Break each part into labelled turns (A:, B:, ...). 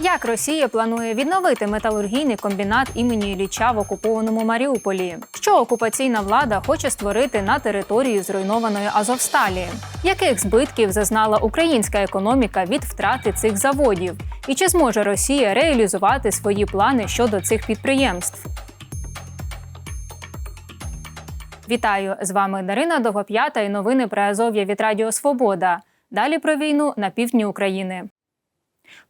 A: Як Росія планує відновити металургійний комбінат імені Ілліча в окупованому Маріуполі? Що окупаційна влада хоче створити на території зруйнованої Азовсталі? Яких збитків зазнала українська економіка від втрати цих заводів? І чи зможе Росія реалізувати свої плани щодо цих підприємств? Вітаю з вами Дарина Довгоп'ята і новини про Азов'я від Радіо Свобода. Далі про війну на півдні України.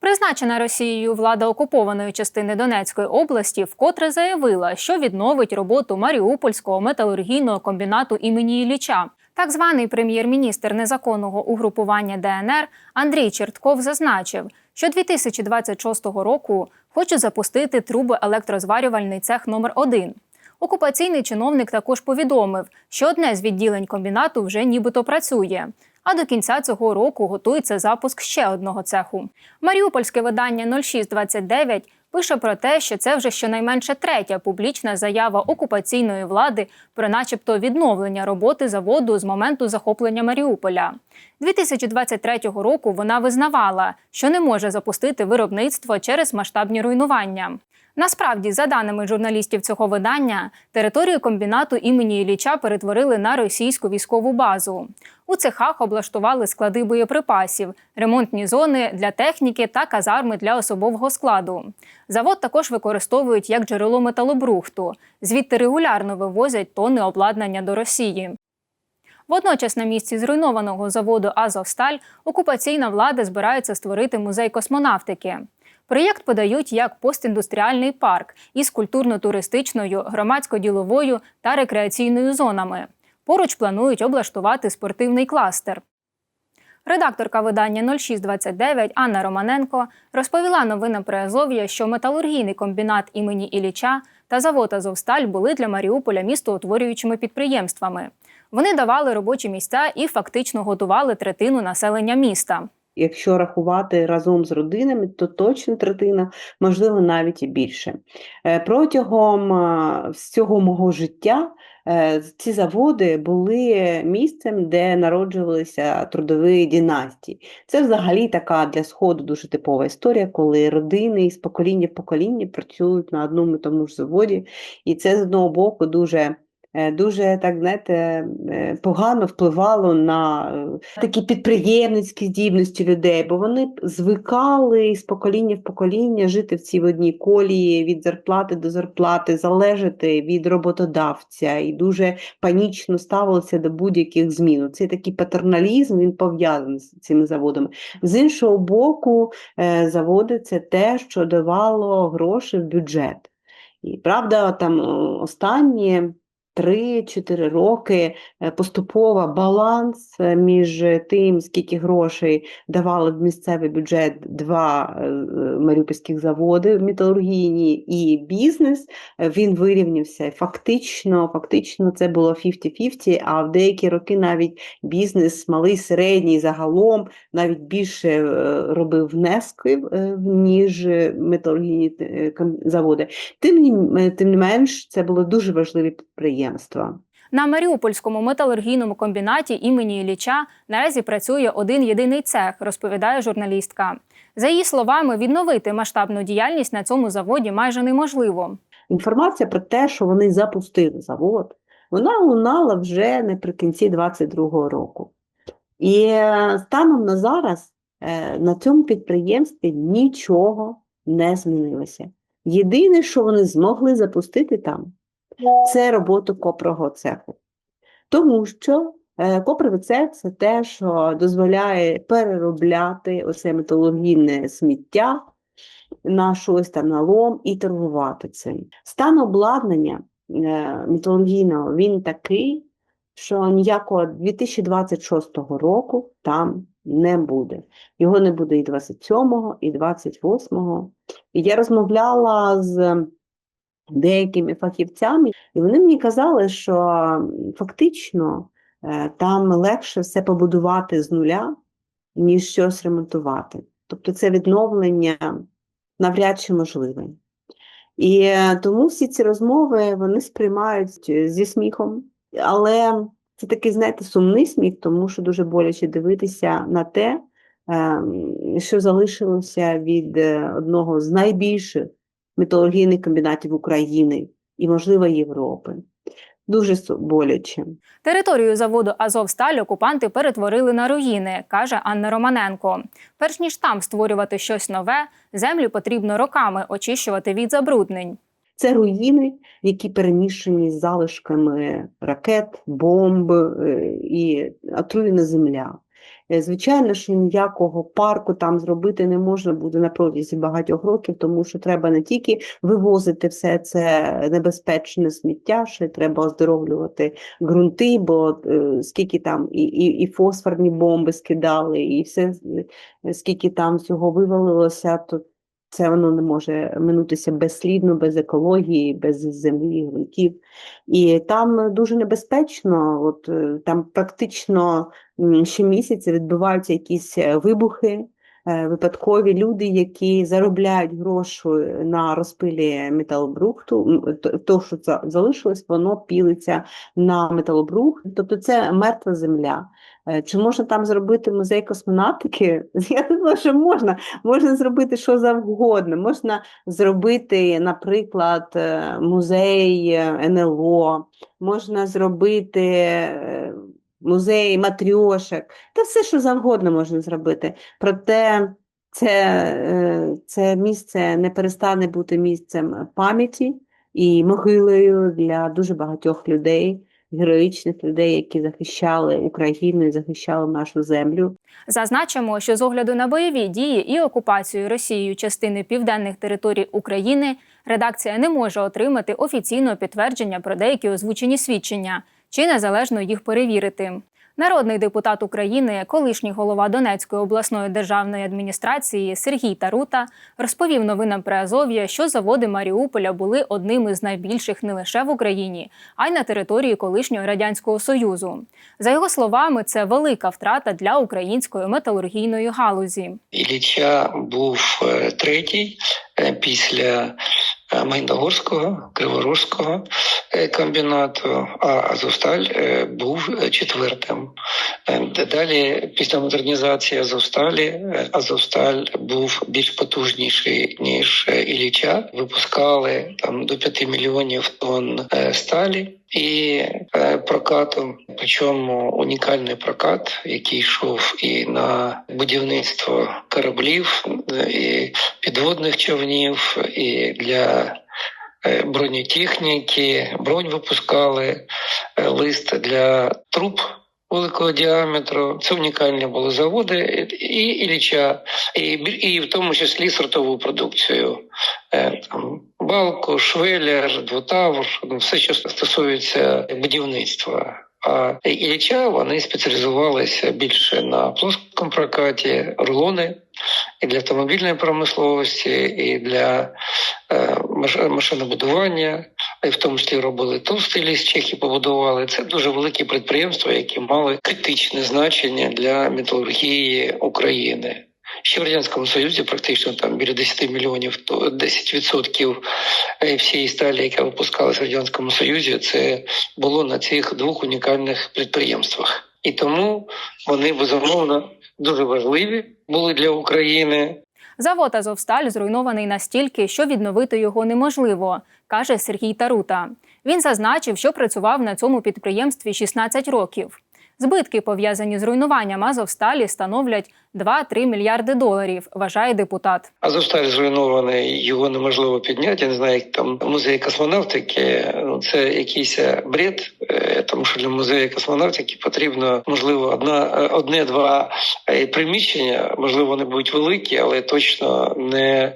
A: Призначена Росією влада окупованої частини Донецької області вкотре заявила, що відновить роботу Маріупольського металургійного комбінату імені Ілліча. Так званий прем'єр-міністр незаконного угрупування ДНР Андрій Чертков зазначив, що 2026 року хоче запустити трубоелектрозварювальний цех номер 1 Окупаційний чиновник також повідомив, що одне з відділень комбінату вже нібито працює. А до кінця цього року готується запуск ще одного цеху. Маріупольське видання 0629 пише про те, що це вже щонайменше третя публічна заява окупаційної влади про, начебто, відновлення роботи заводу з моменту захоплення Маріуполя. 2023 року вона визнавала, що не може запустити виробництво через масштабні руйнування. Насправді, за даними журналістів цього видання, територію комбінату імені Ілліча перетворили на російську військову базу. У цехах облаштували склади боєприпасів, ремонтні зони для техніки та казарми для особового складу. Завод також використовують як джерело металобрухту, звідти регулярно вивозять тонни обладнання до Росії. Водночас на місці зруйнованого заводу Азовсталь окупаційна влада збирається створити музей космонавтики. Проєкт подають як постіндустріальний парк із культурно-туристичною, громадсько-діловою та рекреаційною зонами. Поруч планують облаштувати спортивний кластер. Редакторка видання 0629 Анна Романенко розповіла новинам при Азов'я, що металургійний комбінат імені Ілліча та завод Азовсталь були для Маріуполя містоутворюючими підприємствами. Вони давали робочі місця і фактично готували третину населення міста.
B: Якщо рахувати разом з родинами, то точно третина, можливо, навіть і більше. Е, Протягом е, всього мого життя е, ці заводи були місцем, де народжувалися трудові династії. Це взагалі така для Сходу дуже типова історія, коли родини з покоління в покоління працюють на одному і тому ж заводі, і це з одного боку дуже. Е, Дуже так знаєте, е, погано впливало на е, такі підприємницькі здібності людей, бо вони звикали з покоління в покоління жити в цій одній колії від зарплати до зарплати, залежати від роботодавця і дуже панічно ставилися до будь-яких змін. Цей такий патерналізм він пов'язаний з цими заводами. З іншого боку, заводи це те, що давало гроші в бюджет. І правда, там останні. 3-4 роки е, поступово баланс е, між тим, скільки грошей давали в місцевий бюджет два е, маріупольських заводи металургійні і бізнес, він вирівнявся. Фактично, фактично це було 50-50, а в деякі роки навіть бізнес, малий, середній, загалом навіть більше робив внесків, ніж металургійні заводи. Тим, тим не менш, це було дуже важливі підприємства підприємства.
A: На Маріупольському металургійному комбінаті імені Ілліча наразі працює один єдиний цех, розповідає журналістка. За її словами, відновити масштабну діяльність на цьому заводі майже неможливо.
B: Інформація про те, що вони запустили завод, вона лунала вже наприкінці 22-го року. І е, станом на зараз е, на цьому підприємстві нічого не змінилося. Єдине, що вони змогли запустити там, це роботу копрового цеху. Тому що е, копровий цех це те, що дозволяє переробляти оце металургійне сміття на щось там на лом і торгувати цим. Стан обладнання е, металургійного він такий, що ніякого 2026 року там не буде. Його не буде і 27-го, і 28-го. І я розмовляла з деякими фахівцями, і вони мені казали, що фактично е, там легше все побудувати з нуля, ніж щось ремонтувати. Тобто це відновлення навряд чи можливе. І е, тому всі ці розмови вони сприймають зі сміхом, але це такий, знаєте, сумний сміх, тому що дуже боляче дивитися на те, ем, що залишилося від е, одного з найбільших металургійних комбінатів України і, можливо, Європи. Дуже боляче.
A: Територію заводу Азовсталь окупанти перетворили на руїни, каже Анна Романенко. Перш ніж там створювати щось нове, землю потрібно роками очищувати від забруднень.
B: Це руїни, які перемішані з залишками ракет, бомб е, і отруєна земля. Е, Звичайно, що ніякого парку там зробити не можна буде на протязі багатьох років, тому що треба не тільки вивозити все це небезпечне сміття, ще треба оздоровлювати ґрунти, бо е, скільки там і, і, і фосфорні бомби скидали, і все, е, скільки там всього вивалилося, то це воно не може минутися безслідно, без екології, без землі, ґрунтів. І там дуже небезпечно, от там практично щомісяця відбуваються якісь е, вибухи, е, випадкові люди, які заробляють гроші на розпилі металобрухту, то- що за- залишилось, воно пілиться на металобрухт, тобто це мертва земля. Е, Чи можна там зробити музей космонавтики? Я думаю, що можна. Можна зробити що завгодно. Можна зробити, наприклад, музей НЛО, можна зробити музей матрьошок, та все, що завгодно можна зробити. Проте це, е, це місце не перестане бути місцем пам'яті і могилою для дуже багатьох людей, героїчних людей, які захищали Україну і захищали нашу землю.
A: Зазначимо, що з огляду на бойові дії і окупацію Росією частини південних територій України редакція не може отримати офіційного підтвердження про деякі озвучені свідчення чи незалежно їх перевірити. Народний депутат України, колишній голова Донецької обласної державної адміністрації Сергій Тарута розповів новинам при Азов'я, що заводи Маріуполя були одними з найбільших не лише в Україні, а й на території колишнього радянського союзу. За його словами, це велика втрата для української металургійної галузі.
C: Ілліча був е, третій е, після е, Криворужського Криворожського е, комбінату, а Азовсталь е, був четвертим. Далі, після модернізації Азовсталі, Азовсталь був більш потужніший, ніж Ілліча. Випускали там до 5 мільйонів тонн сталі і е, прокатом, причому унікальний прокат, який йшов і на будівництво кораблів, е, і підводних човнів, і для е, бронетехніки, бронь випускали, лист для труб. Великого діаметру це унікальні були заводи і Ілліча, і, і в тому числі сортову продукцію. Там, балку, швелер, двотавр, ну, все, що стосується будівництва. А Ілліча вони спеціалізувалися більше на плоскому прокаті, рулони і для автомобільної промисловості, і для е, машинобудування, і в тому числі робили товстий ліс, чехи побудували. Це дуже великі підприємства, які мали критичне значення для металургії України. Ще в радянському союзі практично там біля 10 мільйонів то 10% е, всієї сталі, яка випускалася в радянському союзі, це було на цих двох унікальних підприємствах. І тому вони безумовно дуже важливі були для України.
A: Завод Азовсталь зруйнований настільки, що відновити його неможливо, каже Сергій Тарута. Він зазначив, що працював на цьому підприємстві 16 років. Збитки, пов'язані з руйнуванням Азовсталі, становлять 2-3 мільярди доларів, вважає депутат.
C: Азовсталь зруйнований, його неможливо підняти. Я не знаю, як там музей космонавтики. Ну це якийсь е, бред, е, тому що для музею космонавтики потрібно можливо одна е, одне-два приміщення. Можливо, вони будуть великі, але точно не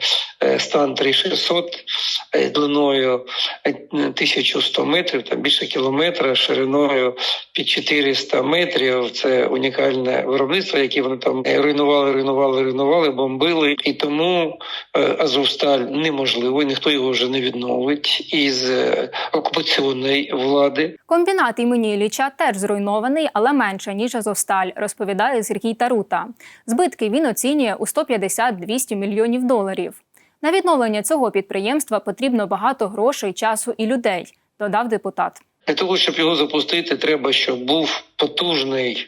C: стан 3600 е, длиною е, 1100 метрів, там більше кілометра, шириною під 400 метрів. Це унікальне виробництво, яке вони там е, руйнували, руйнували, руйнували, бомбили. І тому е, Азовсталь неможливо, ніхто його вже не відновить із е, окупаційної влади.
A: Комбінат імені Ілліча теж зруйнований, але менше ніж Азовсталь, розповідає Сергій Тарута. Збитки він оцінює у 150-200 мільйонів доларів. На відновлення цього підприємства потрібно багато грошей, часу і людей, додав депутат.
C: Для того, щоб його запустити, треба, щоб був потужний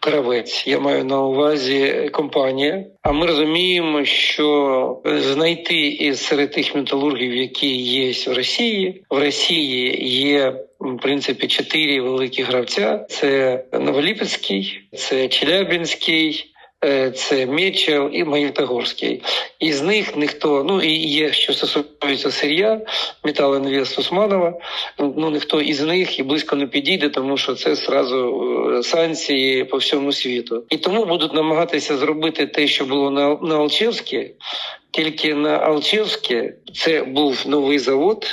C: Кравець, я маю на увазі компанія. А ми розуміємо, що знайти із серед тих металургів, які є в Росії, в Росії є в принципі чотири великі гравця: це Новоліпецький, це Челябінський. Е, Це Мечел і Магнітогорський. Із них ніхто, ну і є, що стосується сир'я, Металінвест Усманова, ну ніхто із них і близько не підійде, тому що це зразу е, санкції по всьому світу. І тому будуть намагатися зробити те, що було на, на Алчевській, тільки на Алчевській це був новий завод,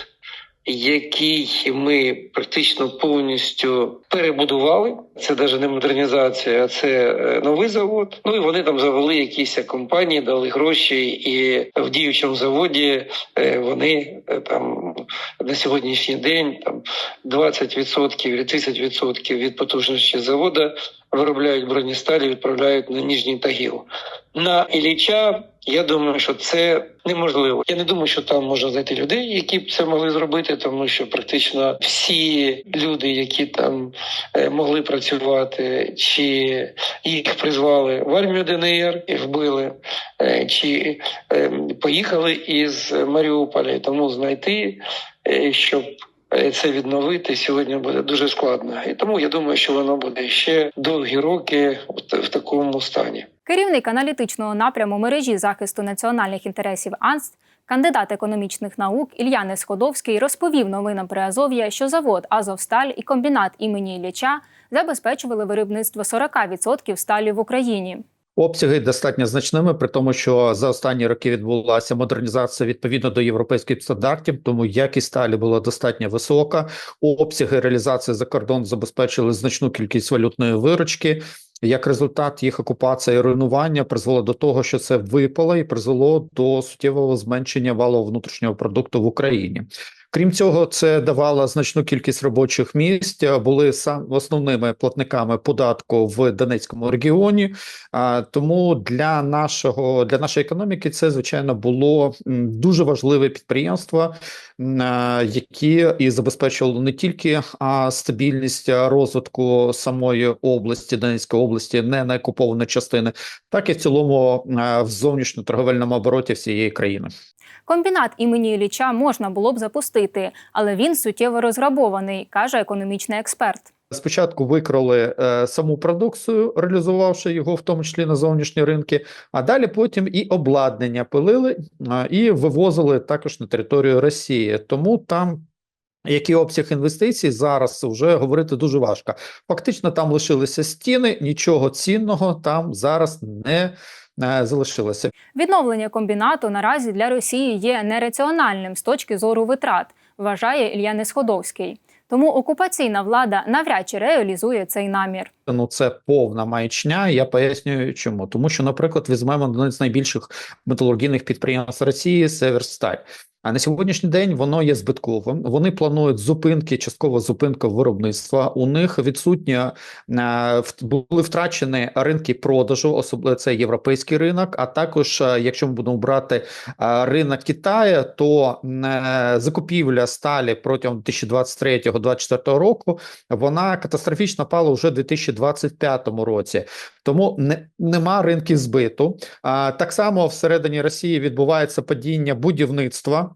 C: який ми практично повністю перебудували. Це навіть не модернізація, а це е, новий завод. Ну і вони там завели якісь компанії, дали гроші, і в діючому заводі е, вони е, там на сьогоднішній день там 20% чи 30% від потужності заводу виробляють бронесталі, відправляють на Ніжній Тагіл. На Ілліча я думаю, що це неможливо. Я не думаю, що там можна знайти людей, які б це могли зробити, тому що практично всі люди, які там е, могли працювати, чи їх призвали в армію ДНР і вбили, чи е, поїхали із Маріуполя. Тому знайти, е, щоб е, це відновити сьогодні буде дуже складно. І тому я думаю, що воно буде ще довгі роки в, в такому стані.
A: Керівник аналітичного напряму мережі захисту національних інтересів АНСТ, кандидат економічних наук Ілья Несходовський розповів новинам Приазов'я, що завод Азовсталь і комбінат імені Ілліча забезпечували виробництво 40% сталі в Україні.
D: Обсяги достатньо значними, при тому, що за останні роки відбулася модернізація відповідно до європейських стандартів, тому якість сталі була достатньо висока. Обсяги реалізації за кордон забезпечили значну кількість валютної виручки. Як результат, їх окупація і руйнування призвело до того, що це випало і призвело до суттєвого зменшення валового внутрішнього продукту в Україні. Крім цього, це давало значну кількість робочих місць. Були сам основними платниками податку в Донецькому регіоні. Тому для нашого для нашої економіки це звичайно було дуже важливе підприємство, які і забезпечували не тільки стабільність розвитку самої області Донецької області, не на окуповані частини, так і в цілому в в зовнішньоторговельному обороті всієї країни.
A: Комбінат імені Ілліча можна було б запустити, але він суттєво розграбований, каже економічний експерт.
D: Спочатку викрали е, саму продукцію, реалізувавши його в тому числі на зовнішні ринки, а далі потім і обладнання пилили е, і вивозили також на територію Росії. Тому там. Який обсяг інвестицій зараз вже говорити дуже важко. Фактично, там лишилися стіни, нічого цінного там зараз не е, залишилося.
A: Відновлення комбінату наразі для Росії є нераціональним з точки зору витрат, вважає Ілья Несходовський. Тому окупаційна влада навряд чи реалізує цей намір.
D: Ну, це повна маячня. Я пояснюю, чому. Тому що, наприклад, візьмемо одне з найбільших металургійних підприємств Росії Северсталь. А на сьогоднішній день воно є збитковим. Вони планують зупинки, частково зупинка виробництва. У них відсутні е, в- були втрачені ринки продажу, особливо це європейський ринок. А також, е, якщо ми будемо брати е, ринок Китаю, то закупівля сталі протягом 2023-2024 року вона катастрофічно пала вже у 2025 році. Тому не, нема ринків збиту. А, так само всередині Росії відбувається падіння будівництва.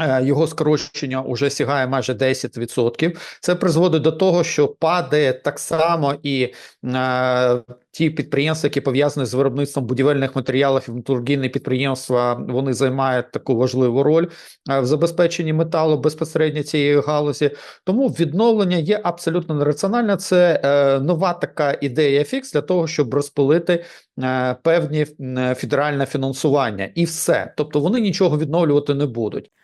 D: Е, Його скорочення вже сягає майже 10%. Це призводить до того, що падає так само і е, ті підприємства, які пов'язані з виробництвом будівельних матеріалів і металургійні підприємства, вони займають таку важливу роль е, в забезпеченні металу безпосередньо цієї галузі. Тому відновлення є абсолютно нераціональне. Це е, нова така ідея фікс для того, щоб розпилити е, певні федеральне фінансування, і все. Тобто вони нічого відновлювати не будуть.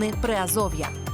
E: Новини Приазов'я.